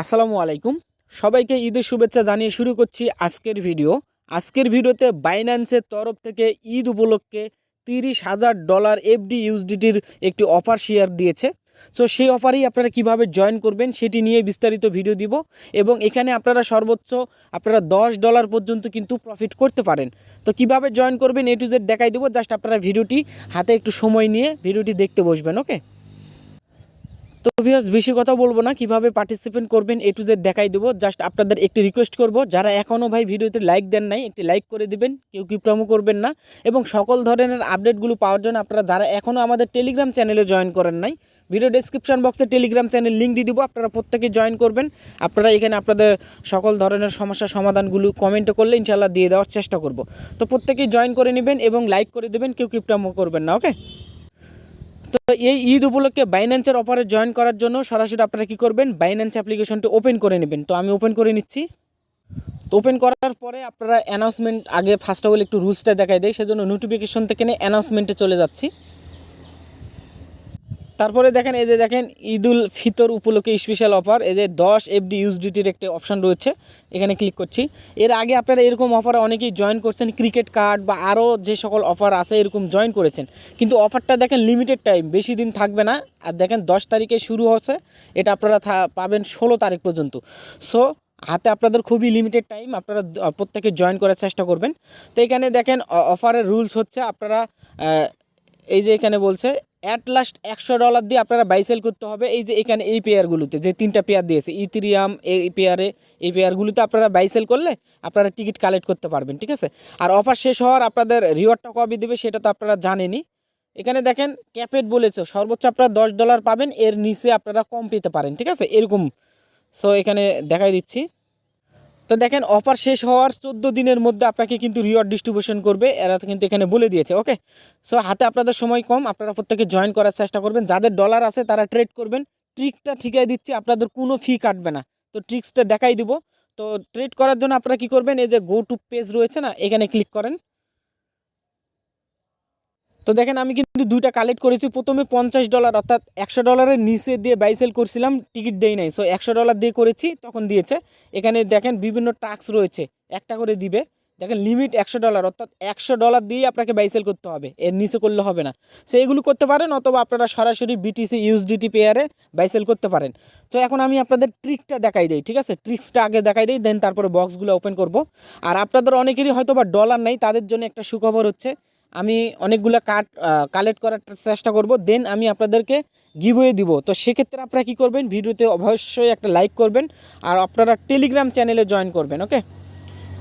আসসালামু আলাইকুম। সবাইকে ঈদের শুভেচ্ছা জানিয়ে শুরু করছি আজকের ভিডিও। আজকের ভিডিওতে বাইন্যান্সের তরফ থেকে ঈদ উপলক্ষে তিরিশ হাজার ডলার এফডি ইউএসডিটির একটি অফার শেয়ার দিয়েছে। সো সেই অফারেই আপনারা কীভাবে জয়েন করবেন সেটি নিয়ে বিস্তারিত ভিডিও দিব এবং এখানে আপনারা সর্বোচ্চ আপনারা দশ ডলার পর্যন্ত কিন্তু প্রফিট করতে পারেন। তো, কীভাবে জয়েন করবেন এ টু জেড দেখাই দেবো। জাস্ট আপনারা ভিডিওটি হাতে একটু সময় নিয়ে ভিডিওটি দেখতে বসবেন ওকে তো ভিউয়ার্স বেশি কথা বলব না, কীভাবে পার্টিসিপেট করবেন এ টু জেড দেখাই দেবো। জাস্ট আপনাদের একটি রিকোয়েস্ট করব, যারা এখনও ভাই ভিডিওতে লাইক দেন নাই, একটি লাইক করে দিবেন, কেউ কি প্রমো করবেন না। এবং সকল ধরনের আপডেটগুলো পাওয়ার জন্য আপনারা যারা এখনও আমাদের টেলিগ্রাম চ্যানেলে জয়েন করেন নাই ভিডিও ডেসক্রিপশন বক্সে টেলিগ্রাম চ্যানেল লিঙ্ক দিয়ে দিব, আপনারা প্রত্যেকে জয়েন করবেন। আপনারা এখানে আপনাদের সকল ধরনের সমস্যার সমাধানগুলো কমেন্টে করলে ইনশাল্লাহ দিয়ে দেওয়ার চেষ্টা করব। তো প্রত্যেকেই জয়েন করে নেবেন এবং লাইক করে দেবেন, কেউ কি প্রমো করবেন না ওকে তো এই ঈদ উপলক্ষে বাইন্যান্সের অফারে জয়েন করার জন্য সরাসরি আপনারা কী করবেন? বাইন্যান্স অ্যাপ্লিকেশনটি ওপেন করে নেবেন। তো আমি ওপেন করে নিচ্ছি। তো ওপেন করার পরে আপনারা অ্যানাউন্সমেন্ট আগে ফার্স্ট অফ অল একটু রুলসটা দেখাই দেয় সেজন্য নোটিফিকেশন থেকে নিয়ে অ্যানাউন্সমেন্টে চলে যাচ্ছি। তারপরে দেখেন, এই যে দেখেন, ঈদুল ফিতর উপলক্ষে স্পেশাল অফার এই যে দশ এফডি ইউএসডিটির একটা অপশান রয়েছে, এখানে ক্লিক করছি। এর আগে আপনারা এরকম অফার অনেকেই জয়েন করছেন ক্রিকেট কার্ড বা আরও যে সকল অফার আছে এরকম জয়েন করেছেন। কিন্তু অফারটা দেখেন লিমিটেড টাইম বেশি দিন থাকবে না। আর দেখেন, দশ তারিখে শুরু হচ্ছে, এটা আপনারা পাবেন ষোলো তারিখ পর্যন্ত। সো হাতে আপনাদের খুবই লিমিটেড টাইম আপনারা প্রত্যেকে জয়েন করার চেষ্টা করবেন। তো এখানে দেখেন অফারের রুলস হচ্ছে, আপনারা এই যে এখানে বলছে অ্যাট লাস্ট একশো ডলার দিয়ে আপনারা বাইসেল করতে হবে। এই যে এখানে এই পেয়ারগুলোতে যে তিনটা পেয়ার দিয়েছে ইথিরিয়াম এই পেয়ারে এই পেয়ারগুলোতে আপনারা বাইসেল করলে আপনারা টিকিট কালেক্ট করতে পারবেন, ঠিক আছে? আর অফার শেষ হওয়ার আপনাদের রিওয়ার্ডটা কবে দেবে সেটা তো আপনারা জানেনই। এখানে দেখেন ক্যাপেট বলেছে, সর্বোচ্চ আপনারা দশ ডলার পাবেন, এর নিচে আপনারা কম পেতে পারেন। ঠিক আছে? এরকম। সো এখানে দেখাই দিচ্ছি। তো দেখেন অফার শেষ হওয়ার চোদ্দ দিনের মধ্যে আপনাকে কিন্তু রিওয়ার্ড ডিস্ট্রিবিউশন করবে। এরা কিন্তু এখানে বলে দিয়েছে ওকে সো হাতে আপনাদের সময় কম, আপনারা প্রত্যেকে জয়েন করার চেষ্টা করবেন। যাদের ডলার আছে, তারা ট্রেড করবেন। ট্রিকটা ঠিকাই দিচ্ছি, আপনাদের কোনো ফি কাটবে না। তো ট্রিক্সটা দেখাই দিব। তো ট্রেড করার জন্য আপনারা কি করবেন? এই যে গো টু পেজ রয়েছে না, এখানে ক্লিক করেন। তো দেখেন, আমি কিন্তু দুইটা কালেক্ট করেছি। প্রথমে পঞ্চাশ ডলার অর্থাৎ একশো ডলারের নিচে দিয়ে বাইসেল করছিলাম টিকিট দেই নাই। সো একশো ডলার দিয়ে করেছি, তখন দিয়েছে। এখানে দেখেন, বিভিন্ন টাক্স রয়েছে, একটা করে দিবে। দেখেন লিমিট একশো ডলার অর্থাৎ একশো ডলার দিয়ে আপনাকে বাইসেল করতে হবে। এর নিচে করলে হবে না। সো এগুলো করতে পারেন, অথবা আপনারা সরাসরি বিটিসি ইউএসডিটি পেয়ারে বাইসেল করতে পারেন। তো এখন আমি আপনাদের ট্রিকটা দেখাই দিই, ঠিক আছে? ট্রিক্সটা আগে দেখাই দিই দেন তারপরে বক্সগুলো ওপেন করব। আর আপনাদের অনেকেরই হয়তো বা ডলার নাই, তাদের জন্য একটা সুখবর হচ্ছে। আমি অনেকগুলো কার্ড কালেক্ট করার চেষ্টা করব দেন আমি আপনাদেরকে গিভওয়ে দিব। তো সেক্ষেত্রে আপনারা কী করবেন? ভিডিওতে অবশ্যই একটা লাইক করবেন আর আপনারা টেলিগ্রাম চ্যানেলে জয়েন করবেন ওকে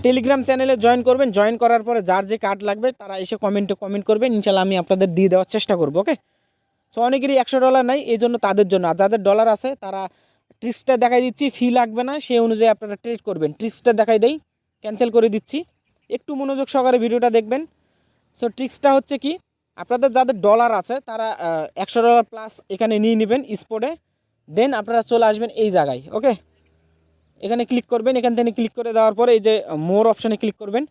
টেলিগ্রাম চ্যানেলে জয়েন করবেন জয়েন করার পরে যার যে কার্ড লাগবে, তারা এসে কমেন্টে কমেন্ট করবেন ইনশাল্লাহ আমি আপনাদের দিয়ে দেওয়ার চেষ্টা করব ওকে সো অনেকেরই একশো ডলার নাই এই জন্য তাদের জন্য। আর যাদের ডলার আছে, তারা ট্রিক্সটা দেখাই দিচ্ছি ফি লাগবে না, সেই অনুযায়ী আপনারা ট্রেড করবেন। ট্রিক্সটা দেখাই দেই ক্যান্সেল করে দিচ্ছি। একটু মনোযোগ সহকারে ভিডিওটা দেখবেন। সো ট্রিক্সটা হচ্ছে কি? আপনাদের যাদের ডলার আছে, তারা একশো ডলার প্লাস এখানে নিয়ে নেবেন স্পটে দেন আপনারা চলে আসবেন এই জায়গায় ওকে এখানে ক্লিক করবেন, এখান থেকে ক্লিক করে দেওয়ার পরে এই যে মোর অপশানে ক্লিক করবেন।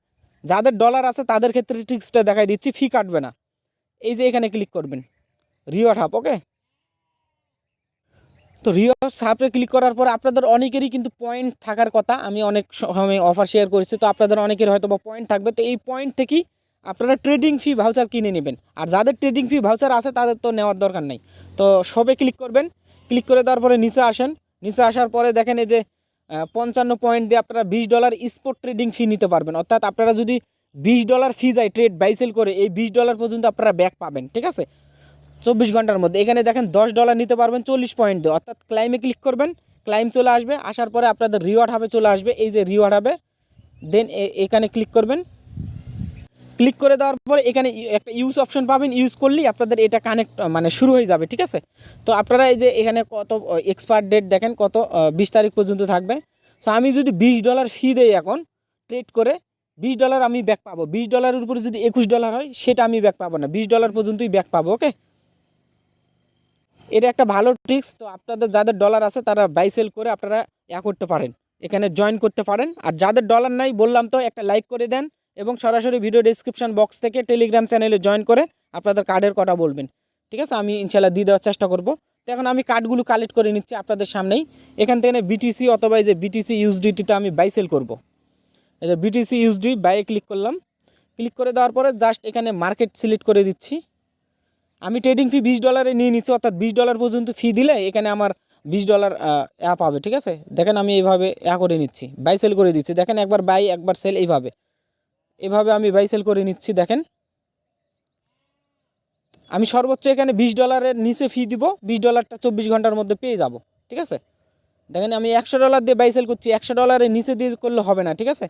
যাদের ডলার আছে, তাদের ক্ষেত্রে ট্রিক্সটা দেখাই দিচ্ছি ফি কাটবে না। এই যে এখানে ক্লিক করবেন রিওয়ার্ড হাব ওকে তো রিওয়ার্ড হাবে ক্লিক করার পর আপনাদের অনেকেরই কিন্তু পয়েন্ট থাকার কথা, আমি অনেক সময় অফার শেয়ার করেছি, তো আপনাদের অনেকের হয়তো বা পয়েন্ট থাকবে। তো এই পয়েন্ট থেকেই আপনারা ট্রেডিং ফি ভাউচার কিনে নেবেন। আর যাদের ট্রেডিং ফি ভাউচার আছে, তাদের তো নেওয়ার দরকার নেই। তো সবে ক্লিক করবেন। ক্লিক করে দেওয়ার পরে নিচে আসেন। নিচে আসার পরে দেখেন এই যে পঞ্চান্ন পয়েন্ট দিয়ে আপনারা বিশ ডলার স্পোর্ট ট্রেডিং ফি নিতে পারবেন। অর্থাৎ আপনারা যদি বিশ ডলার ফি যায় ট্রেড বাইসেল করে, এই বিশ ডলার পর্যন্ত আপনারা ব্যাক পাবেন, ঠিক আছে? চব্বিশ ঘণ্টার মধ্যে। এখানে দেখেন দশ ডলার নিতে পারবেন চল্লিশ পয়েন্ট দিয়ে। অর্থাৎ ক্লাইমে ক্লিক করবেন। ক্লাইম চলে আসবে। আসার পরে আপনাদের রিওয়ার্ড হবে চলে আসবে। এই যে রিওয়ার্ড হবে দেন এখানে ক্লিক করবেন। ক্লিক করে দেওয়ার পরে এখানে একটা ইউজ অপশন পাবেন। ইউজ করলেই আপনাদের এটা কানেক্ট মানে শুরু হয়ে যাবে, ঠিক আছে? তো আপনারা এই যে এখানে কত এক্সপায়ার ডেট দেখেন, কত বিশ তারিখ পর্যন্ত থাকবে। তো আমি যদি বিশ ডলার ফি দেই এখন ট্রেড করে, বিশ ডলার আমি ব্যাক পাবো। বিশ ডলারের উপরে যদি একুশ ডলার হয়, সেটা আমি ব্যাক পাবো না। বিশ ডলার পর্যন্তই ব্যাক পাবো ওকে এটা একটা ভালো ট্রিক্স তো আপনাদের যাদের ডলার আছে, তারা বাই সেল করে আপনারা ইয়া করতে পারেন। এখানে জয়েন করতে পারেন। আর যাদের ডলার নাই, বললাম তো, একটা লাইক করে দেন। এবং সরাসরি ভিডিও ডিসক্রিপশন বক্স থেকে টেলিগ্রাম চ্যানেলে জয়েন করে আপনাদের কার্ডের কথা বলবেন। ঠিক আছে? আমি ইনশাল্লাহ দিয়ে দেওয়ার চেষ্টা করব। তো এখন আমি কার্ডগুলো কালেক্ট করে নিচ্ছি আপনাদের সামনেই। এখান থেকে বিটিসি অথবা এই যে বিটিসি ইউএসডিটিতে আমি বাই সেল করব। এই যে বিটিসি ইউএসডি বাইয়ে ক্লিক করলাম। ক্লিক করে দেওয়ার পরে জাস্ট এখানে মার্কেট সিলেক্ট করে দিচ্ছি। আমি ট্রেডিং ফি বিশ ডলারে নিয়ে নিচ্ছি, অর্থাৎ বিশ ডলার পর্যন্ত ফি দিলে এখানে আমার বিশ ডলার অ্যাপ হবে ঠিক আছে? দেখেন আমি এইভাবে অ্যা করে নিচ্ছি। বাই সেল করে দিচ্ছি। দেখেন একবার বাই একবার সেল এইভাবে। এভাবে আমি বাই সেল করে নিচ্ছি, দেখেন। আমি সর্বোচ্চ এখানে বিশ ডলারের নিচে ফি দিব, বিশ ডলারটা চব্বিশ ঘণ্টার মধ্যে পেয়ে যাব, ঠিক আছে? দেখেন, আমি একশো ডলার দিয়ে বাইসেল করছি, একশো ডলারের নিচে দিয়ে করলে হবে না, ঠিক আছে?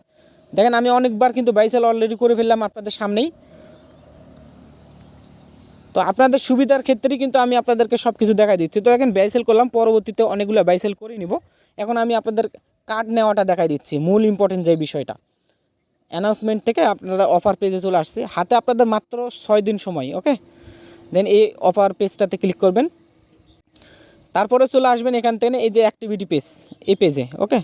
দেখেন, আমি অনেকবার কিন্তু বাইসেল অলরেডি করে ফেললাম আপনাদের সামনেই। তো আপনাদের সুবিধার ক্ষেত্রেই কিন্তু আমি আপনাদেরকে সব কিছু দেখাই দিচ্ছি। তো দেখেন বাইসেল করলাম, পরবর্তীতে অনেকগুলো বাইসেল করে নিব। এখন আমি আপনাদের কার্ড নেওয়াটা দেখাই দিচ্ছি, মূল ইম্পর্টেন্ট যে বিষয়টা। অ্যানাউন্সমেন্ট থেকে আপনারা অফার পেজে চলে আসছে। হাতে আপনাদের মাত্র ছয় দিন সময় ওকে দেন এই অফার পেজটাতে ক্লিক করবেন। তারপরে চলে আসবেন এখান থেকে এই যে অ্যাক্টিভিটি পেজ এই পেজে ওকে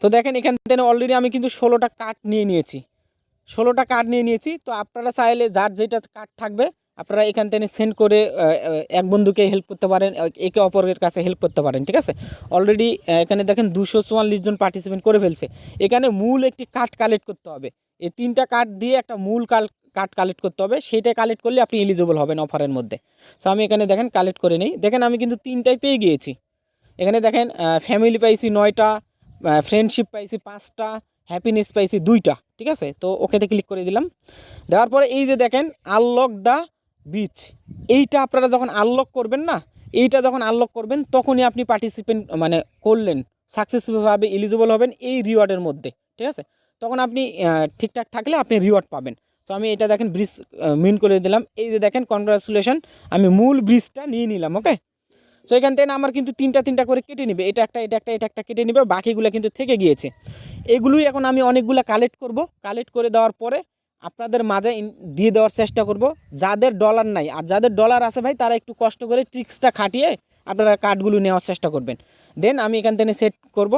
তো দেখেন এখান থেকে অলরেডি আমি কিন্তু ষোলোটা কার্ড নিয়ে নিয়েছি। ষোলোটা কার্ড নিয়ে নিয়েছি, তো আপনারা চাইলে যার যেটা কার্ড থাকবে আপনারা এখান থেকে সেন্ড করে এক বন্ধুকে হেল্প করতে পারেন, একে অপরের কাছে হেল্প করতে পারেন, ঠিক আছে? অলরেডি এখানে দেখেন দুশো চুয়াল্লিশ জন পার্টিসিপেন্ট করে ফেলছে। এখানে মূল একটি কার্ড কালেক্ট করতে হবে। এই তিনটা কার্ড দিয়ে একটা মূল কার্ড কালেক্ট করতে হবে। সেইটা কালেক্ট করলে আপনি এলিজিবল হবেন অফারের মধ্যে। সো আমি এখানে দেখেন কালেক্ট করে নিই। দেখেন আমি কিন্তু তিনটাই পেয়ে গিয়েছি। এখানে দেখেন ফ্যামিলি পাইছি নয়টা ফ্রেন্ডশিপ পাইছি পাঁচটা হ্যাপিনেস পাইছি দুইটা, ঠিক আছে? তো ওকেতে ক্লিক করে দিলাম। দেওয়ার পরে এই যে দেখেন আনলক দ্য বিচ এইটা আপনারা যখন আনলক করবেন না, এইটা যখন আনলক করবেন, তখনই আপনি পার্টিসিপেন্ট মানে করলেন সাকসেসফুলভাবে এলিজিবল হবেন এই রিওয়ার্ডের মধ্যে, ঠিক আছে? তখন আপনি ঠিকঠাক থাকলে আপনি রিওয়ার্ড পাবেন। তো আমি এটা দেখেন ব্রিজ মিন করে দিলাম। এই যে দেখেন কনগ্রাচুলেশন আমি মূল ব্রিজটা নিয়ে নিলাম ওকে সো এখান থেকে আমার কিন্তু তিনটা তিনটা করে কেটে নেবে। এটা একটা এটা একটা এটা একটা কেটে নেবে, বাকিগুলো কিন্তু থেকে গিয়েছে। এগুলোই এখন আমি অনেকগুলো কালেক্ট করব। কালেক্ট করে দেওয়ার পরে আপনাদের মাঝে দিয়ে দেওয়ার চেষ্টা করব। যাদের ডলার নাই, আর যাদের ডলার আছে ভাই, তারা একটু কষ্ট করে ট্রিক্সটা খাটিয়ে আপনারা কার্ডগুলো নেওয়ার চেষ্টা করবেন। দেন আমি এখান থেকে সেট করব।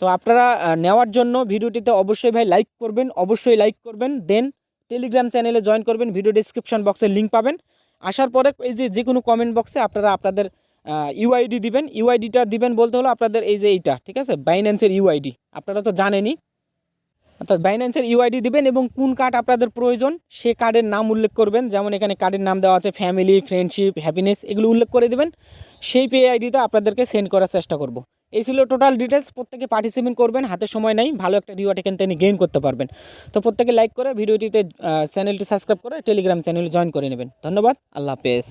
তো আপনারা নেওয়ার জন্য ভিডিওটিতে অবশ্যই ভাই লাইক করবেন, অবশ্যই লাইক করবেন। দেন টেলিগ্রাম চ্যানেলে জয়েন করবেন ভিডিও ডিসক্রিপশন বক্সে লিঙ্ক পাবেন। আসার পরে এই যে যে কোনো কমেন্ট বক্সে আপনারা আপনাদের ইউআইডি দিবেন। ইউআইডিটা দিবেন বলতে হলো আপনাদের এই যে এইটা, ঠিক আছে? বাইন্যান্সের ইউআইডি আপনারা তো জানেনই। অর্থাৎ বাইন্যান্সের ইউআইডি দিবেন এবং কোন কার্ড আপনাদের প্রয়োজন, সে কার্ডের নাম উল্লেখ করবেন। যেমন এখানে কার্ডের নাম দেওয়া আছে ফ্যামিলি ফ্রেন্ডশিপ হ্যাপিনেস এগুলো উল্লেখ করে দেবেন। সেই পে আইডিতে আপনাদেরকে সেন্ড করার চেষ্টা করব। এই ছিল টোটাল ডিটেলস প্রত্যেকে পার্টিসিপেট করবেন, হাতে সময় নাই, ভালো একটা রিওয়ার্ড এখান থেকে গেইন করতে পারবেন। তো প্রত্যেকে লাইক করে, ভিডিওটিতে চ্যানেলটি সাবস্ক্রাইব করে টেলিগ্রাম চ্যানেলে জয়েন করে নেবেন। ধন্যবাদ, আল্লাহ হাফেজ।